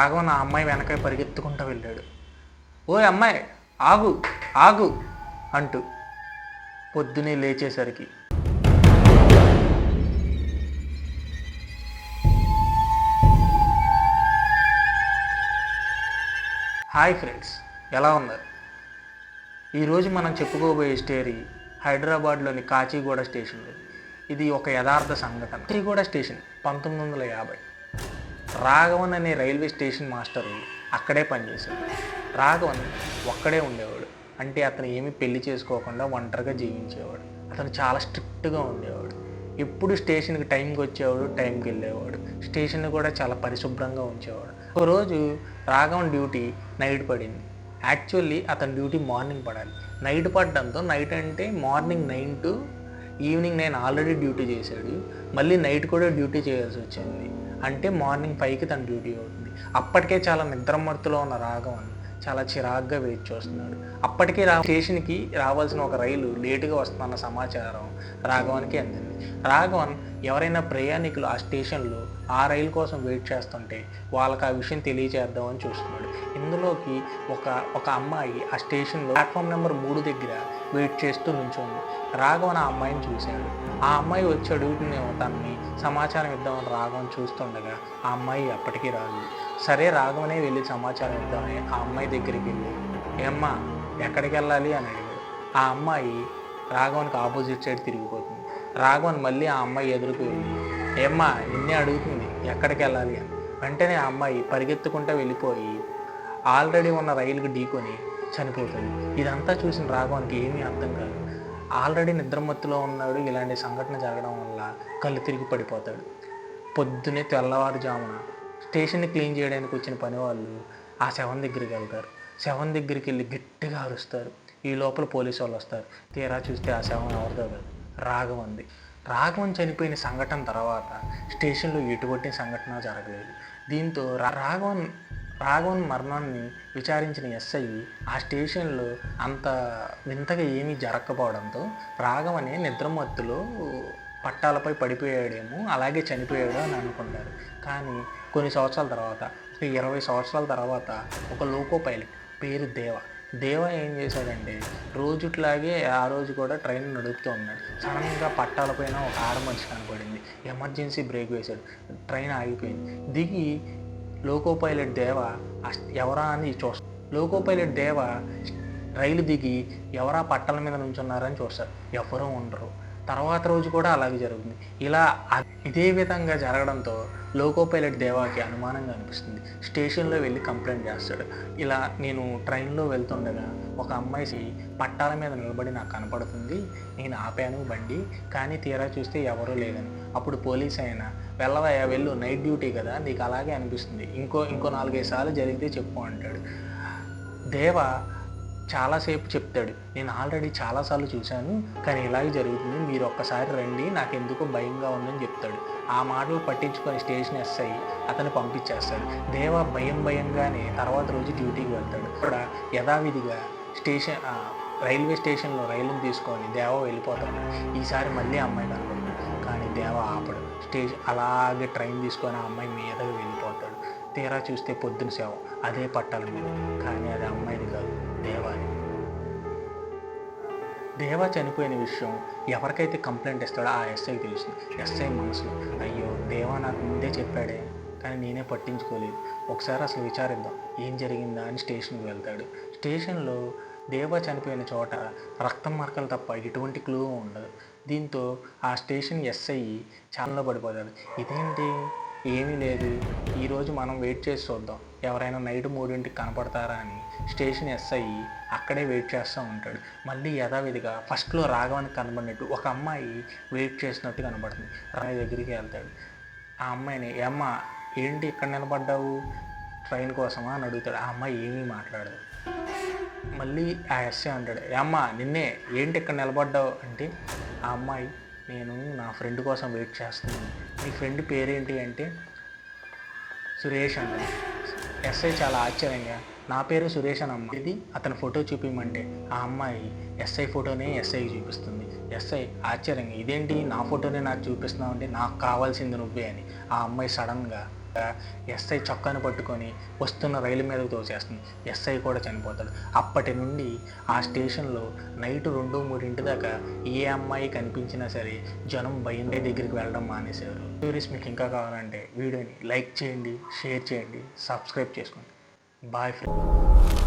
రాఘవ నా అమ్మాయి వెనక పరిగెత్తుకుంటూ వెళ్ళాడు. ఓ అమ్మాయి ఆగు ఆగు అంటూ పొద్దునే లేచేసరికి హాయ్ ఫ్రెండ్స్ ఎలా ఉన్నారు? ఈరోజు మనం చెప్పుకోబోయే స్టేరీ హైదరాబాద్లోని కాచిగూడ స్టేషన్ ఇది ఒక యథార్థ సంఘటన. కాచిగూడ స్టేషన్ పంతొమ్మిది వందల యాభై. రాఘవన్ అనే రైల్వే స్టేషన్ మాస్టరు అక్కడే పనిచేశాడు రాఘవన్ ఒక్కడే ఉండేవాడు. అంటే అతను ఏమీ పెళ్ళి చేసుకోకుండా ఒంటరిగా జీవించేవాడు. అతను చాలా స్ట్రిక్ట్గా ఉండేవాడు. ఎప్పుడు స్టేషన్కి టైంకి వచ్చేవాడు టైంకి వెళ్ళేవాడు. స్టేషన్ కూడా చాలా పరిశుభ్రంగా ఉంచేవాడు. ఒక రోజు రాఘవన్ డ్యూటీ నైట్ పడింది. యాక్చువల్లీ అతని డ్యూటీ మార్నింగ్ పడాలి. నైట్ పడడంతో నైట్ అంటే మార్నింగ్ నైన్ టు ఈవినింగ్ నేను ఆల్రెడీ డ్యూటీ చేశాడు. మళ్ళీ నైట్ కూడా డ్యూటీ చేయాల్సి వచ్చింది. అంటే మార్నింగ్ పైకి తన డ్యూటీ అవుతుంది. అప్పటికే చాలా నిద్రమత్తులో ఉన్న రాఘవన్ చాలా చిరాగ్గా వెయిట్ చేస్తున్నాడు. అప్పటికే రా స్టేషన్కి రావాల్సిన ఒక రైలు లేటుగా వస్తున్న సమాచారం రాఘవన్కి అందింది. రాఘవన్ ఎవరైనా ప్రయాణికులు ఆ స్టేషన్లో ఆ రైలు కోసం వెయిట్ చేస్తుంటే వాళ్ళకి ఆ విషయం తెలియజేద్దామని చూస్తున్నాడు. ఇందులోకి ఒక ఒక అమ్మాయి ఆ స్టేషన్లో ప్లాట్ఫామ్ నెంబర్ మూడు దగ్గర వెయిట్ చేస్తూ నుంచుంది రాఘవన్ ఆ అమ్మాయిని చూశాడు. ఆ అమ్మాయి వచ్చి అడుగుతుందేమో తనని సమాచారం ఇద్దామని రాఘవన్ చూస్తుండగా ఆ అమ్మాయి అప్పటికీ రాదు సరే రాఘవనే వెళ్ళి సమాచారం ఇద్దామని ఆ అమ్మాయి దగ్గరికి వెళ్ళి ఏమ్మా ఎక్కడికి వెళ్ళాలి? అని అడిగాడు. ఆ అమ్మాయి రాఘవన్కి ఆపోజిట్ సైడ్ తిరిగిపోతుంది. రాఘవన్ మళ్ళీ ఆ అమ్మాయి ఎదురుకు వెళ్ళి ఏమ్మా నిన్నే అడుగుతుంది ఎక్కడికి వెళ్ళాలి? అని. వెంటనే ఆ అమ్మాయి పరిగెత్తుకుంటూ వెళ్ళిపోయి ఆల్రెడీ ఉన్న రైలుకి ఢీకొని చనిపోతుంది. ఇదంతా చూసిన రాఘవానికి ఏమీ అర్థం కాదు. ఆల్రెడీ నిద్రమత్తులో ఉన్నాడు. ఇలాంటి సంఘటన జరగడం వల్ల కళ్ళు తిరిగి పడిపోతాడు. పొద్దునే తెల్లవారుజామున స్టేషన్ని క్లీన్ చేయడానికి వచ్చిన పని వాళ్ళు ఆ శవం దగ్గరికి వెళ్తారు. శవం దగ్గరికి వెళ్ళి గట్టిగా అరుస్తారు. ఈ లోపల పోలీసు వాళ్ళు వస్తారు. తీరా చూస్తే ఆ శవం ఎవరిదో కాదు రాఘవంది. రాఘవన్ చనిపోయిన సంఘటన తర్వాత స్టేషన్లో ఎటువంటి సంఘటన జరగలేదు. దీంతో రా- రాఘవన్ రాఘవన్ మరణాన్ని విచారించిన ఎస్ఐ ఆ స్టేషన్లో అంత వింతగా ఏమీ జరగకపోవడంతో రాఘవనే నిద్రమత్తులో పట్టాలపై పడిపోయాడేమో అలాగే చనిపోయాడు అని అనుకుంటారు కానీ కొన్ని సంవత్సరాల తర్వాత ఒక ఇరవై సంవత్సరాల తర్వాత ఒక లోకో పైలట్ పేరు దేవ. దేవ ఏం చేశాడంటే రోజుట్లాగే ఆ రోజు కూడా ట్రైన్ నడుపుతూ ఉన్నాడు. సడన్గా పట్టాలపైన ఒక ఆడ మనిషి కనపడింది. ఎమర్జెన్సీ బ్రేక్ వేశాడు. ట్రైన్ ఆగిపోయింది. దిగి లోకో పైలట్ దేవ ఎవరా అని చూస్తారు లోకో పైలట్ దేవ రైలు దిగి ఎవరా పట్టాల మీద నుంచున్నారని చూస్తారు. ఎవరూ ఉండరు. తర్వాత రోజు కూడా అలాగే జరుగుతుంది. ఇలా ఇదే విధంగా జరగడంతో లోకో పైలట్ దేవాకి అనుమానంగా అనిపిస్తుంది. స్టేషన్లో వెళ్ళి కంప్లైంట్ చేస్తాడు. ఇలా నేను ట్రైన్లో వెళ్తుండగా ఒక అమ్మాయి పట్టాల మీద నిలబడి నాకు కనపడుతుంది. నేను ఆపాను బండి కానీ తీరా చూస్తే ఎవరూ లేదని అప్పుడు పోలీస్ అయినా వెళ్ళవయ్యా వెళ్ళు నైట్ డ్యూటీ కదా నీకు అలాగే అనిపిస్తుంది. ఇంకో ఇంకో నాలుగైదు సార్లు జరిగితే చెప్పు అంటాడు. దేవ చాలాసేపు చెప్తాడు. నేను ఆల్రెడీ చాలాసార్లు చూశాను కానీ ఇలాగే జరుగుతుంది. మీరు ఒక్కసారి రండి నాకు ఎందుకో భయంగా ఉందని చెప్తాడు. ఆ మాటలు పట్టించుకొని స్టేషన్ ఎస్ఐ అతను పంపించేస్తాడు. దేవ భయం భయంగానే తర్వాత రోజు డ్యూటీకి వెళ్తాడు. అక్కడ యథావిధిగా స్టేషన్ రైల్వే స్టేషన్లో రైలుని తీసుకొని దేవ వెళ్ళిపోతాడు. ఈసారి మళ్ళీ అమ్మాయి కనపడుతుంది కానీ దేవ ఆపడు. స్టేషన్ అలాగే ట్రైన్ తీసుకొని ఆ అమ్మాయి మీదకి వెళ్ళిపోతాడు. తీరా చూస్తే పొద్దున సేవ. అదే పట్టాల మీద. కానీ అది అమ్మాయిది కాదు దేవాని దేవా చనిపోయిన విషయం ఎవరికైతే కంప్లైంట్ ఇస్తాడో ఆ ఎస్ఐకి తెలుస్తుంది ఎస్ఐ మనసులో అయ్యో దేవా నాకు ముందే చెప్పాడే కానీ నేనే పట్టించుకోలేదు. ఒకసారి అసలు విచారిద్దాం. ఏం జరిగిందా? అని స్టేషన్కి వెళ్తాడు. స్టేషన్లో దేవా చనిపోయిన చోట రక్తం మార్కలు తప్ప ఎటువంటి క్లూ ఉండదు. దీంతో ఆ స్టేషన్ ఎస్ఐ చాలా పడిపోతాడు. ఇదేంటి? ఏమీ లేదు. ఈరోజు మనం వెయిట్ చేసి చూద్దాం. ఎవరైనా నైట్ మూడింటికి కనపడతారా అని స్టేషన్ ఎస్ఐ అక్కడే వెయిట్ చేస్తూ ఉంటాడు. మళ్ళీ యథావిధిగా ఫస్ట్లో రాఘవానికి కనబడినట్టు ఒక అమ్మాయి వెయిట్ చేసినట్టు కనబడుతుంది రాయ దగ్గరికి వెళ్తాడు. ఆ అమ్మాయిని అమ్మ ఏంటి ఇక్కడ నిలబడ్డావు? ట్రైన్ కోసమా? అని అడుగుతాడు. ఆ అమ్మాయి ఏమీ మాట్లాడదు. మళ్ళీ ఆ ఎస్ఐ అంటాడు అమ్మ నిన్నే ఏంటి ఇక్కడ నిలబడ్డావు? అంటే ఆ అమ్మాయి నేను నా ఫ్రెండ్ కోసం వెయిట్ చేస్తున్నాను. నీ ఫ్రెండ్ పేరేంటి అంటే సురేష్ అన్న. ఎస్ఐ చాలా ఆశ్చర్యంగా నా పేరు సురేష్ అని అమ్మ. ఇది అతని ఫోటో చూపించమంటే ఆ అమ్మాయి ఎస్ఐ ఫోటోనే ఎస్ఐకి చూపిస్తుంది. ఎస్ఐ ఆశ్చర్యంగా ఇదేంటి నా ఫోటోనే నాకు చూపిస్తున్నావు అంటే నాకు కావాల్సింది నువ్వే అని. ఆ అమ్మాయి సడన్గా ఎస్ఐ చొక్కాను పట్టుకొని వస్తున్న రైలు మీదకు తోసేస్తుంది. ఎస్ఐ కూడా చనిపోతాడు. అప్పటి నుండి ఆ స్టేషన్లో నైట్ రెండు మూడింటి దాకా ఏ అమ్మాయి కనిపించినా సరే జనం భయండే దగ్గరికి వెళ్ళడం మానేశారు. టూరిస్ట్ మీకు ఇంకా కావాలంటే వీడియోని లైక్ చేయండి షేర్ చేయండి సబ్స్క్రైబ్ చేసుకోండి. Boy friend